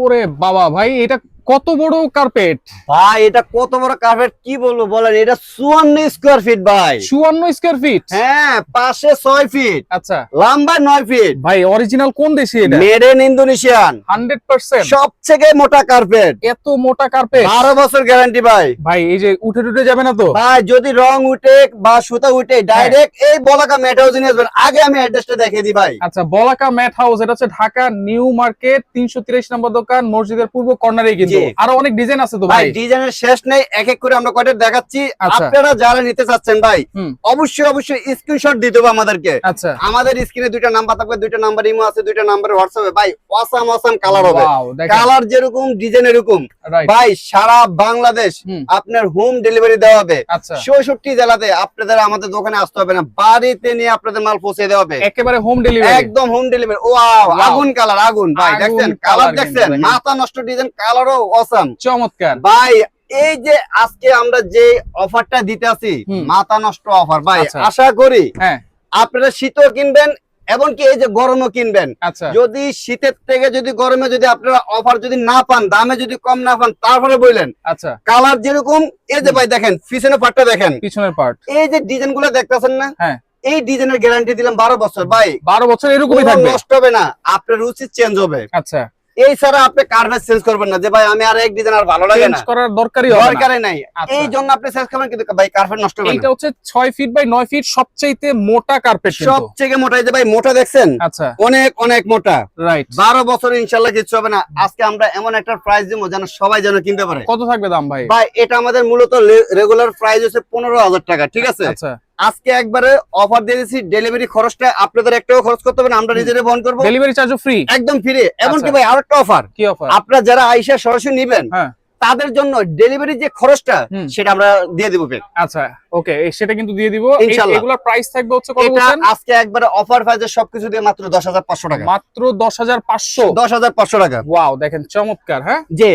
ওরে বাবা ভাই এটা কত বড় কার্পেট ভাই এটা কত বড় কার্পেট কি বলব বলেন? এটা চুয়ান্ন স্কোয়ার ফিট ভাই। চুয়ান্ন স্কোয়ার ফিট হ্যাঁ পাশে ছয় ফিট আচ্ছা। লম্বা নয় ফিট ভাই অরিজিনাল কোন দেশে এটা? Made in Indonesian hundred percent. সব থেকে মোটা কার্পেট এত মোটা কার্পেট বারো বছর গ্যারান্টি ভাই। ভাই এই যে উঠে টুটে যাবে না তো? ভাই যদি রং উঠে বা সুতা উঠে ডাইরেক্ট এই বলাকা ম্যাট হাউস নিয়ে আসবেন। আগে আমি অ্যাড্রেসটা দেখিয়ে দিই ভাই। আচ্ছা বলাকা ম্যাট হাউস এটা হচ্ছে ঢাকা নিউ মার্কেট তিনশো তিরিশ নম্বর দোকান মসজিদের পূর্ব কর্নারে কিন্তু। আরও অনেক ডিজাইন আছে তো ভাই ডিজাইনের শেষ নেই এক এক করে আমরা কয়টা দেখাচ্ছি। আচ্ছা। আপনারা যারা নিতে চাচ্ছেন ভাই অবশ্যই অবশ্যই স্ক্রিনশট দিতে হবে আমাদেরকে। আচ্ছা। আমাদের স্ক্রিনে দুইটা নাম্বার থাকবে দুইটা নাম্বার ইমো আছে দুইটা নাম্বার হোয়াটসঅ্যাপে ভাই অসাম অসাম কালার হবে। কালার যেরকম ডিজাইন এরকম। ভাই সারা বাংলাদেশ আপনার হোম ডেলিভারি দেওয়া হবে। আচ্ছা। চৌষট্টি জেলাতে আপনাদের আমাদের দোকানে আসতে হবে না। বাড়িতে নিয়ে আপনাদের মাল পৌঁছে দেওয়া হবে। একেবারে হোম ডেলিভারি একদম হোম ডেলিভারি ও আগুন কালার আগুন। ভাই দেখছেন? কালার দেখছেন? দেখেন। মাথা নষ্ট ডিজাইন কালারও অসাম চমৎকার। ভাই এই যে আজকে আমরা যে অফারটা দিতে আছি মাথা নষ্ট অফার ভাই আচ্ছা। আশা করি হ্যাঁ। আপনারা শীতও কিনবেন এমনকি এই যে গরমও কিনবেন। আচ্ছা। যদি শীতের থেকে যদি গরমে যদি আপনারা অফার যদি না পান দামে যদি কম না পান তারপরে বললেন আচ্ছা। কালার যেরকম এই যে ভাই দেখেন পিছনে পাটটা দেখেন। পিছনের পার্ট এই যে ডিজাইনগুলো দেখতেছেন না? হ্যাঁ। এই ডিজাইনের গ্যারান্টি দিলাম বারো বছর ভাই। বারো বছর এরকমই থাকবে। নষ্ট হবে না আপনার রুচি চেঞ্জ হবে। আচ্ছা। এই ছাড়া আপনি কার্ভেজ চেঞ্জ করবেন না? যে ভাই আমি আর এক ডিজাইন আর ভালো লাগে চেঞ্জ না। করার দরকারই হবে না। দরকারই নাই। আচ্ছা। এই জন্য আপনি চেঞ্জ করবেন কিন্তু ভাই কার্পেট নষ্ট হবে এইটা না হচ্ছে ছয় ফিট বাই নয় ফিট সবচাইতে মোটা কার্পেট সবথেকে মোটা এই যে ভাই মোটা দেখছেন? আচ্ছা। অনেক অনেক মোটা। রাইট বারো বছর ইনশাল্লাহ কিছু হবে না। আজকে আমরা এমন একটা প্রাইস দিব যেন সবাই যেন কিনতে পারে। কত থাকবে দাম ভাই? ভাই এটা আমাদের মূলত রেগুলার প্রাইস হচ্ছে পনেরো হাজার টাকা ঠিক আছে? আচ্ছা। আজকে একবারে অফার দিয়ে দিচ্ছি ডেলিভারি খরচটা আপনাদের একটাও খরচ করতে হবে না আমরা নিজেরা বহন করব। ডেলিভারি চার্জও ফ্রি একদম ফ্রি এমনকি আচ্ছা। ভাই আরেকটা অফার কি অফার আপনারা যারা আইসা সরাসরি নিবেন হ্যাঁ। তাদের জন্য ডেলিভারি যে খরচটা সেটা আমরা দিয়ে দিব আচ্ছা ওকে সেটা কিন্তু দিয়ে দিব। এগুলোর প্রাইস থাকবে হচ্ছে কত বলছেন? আজকে একবারে অফার প্রাইসে সবকিছু দিয়ে মাত্র দশ হাজার পাঁচশো টাকা। মাত্র দশ হাজার পাঁচশো? দশ হাজার পাঁচশো টাকা। ওয়াও দেখেন চমৎকার হ্যাঁ? যে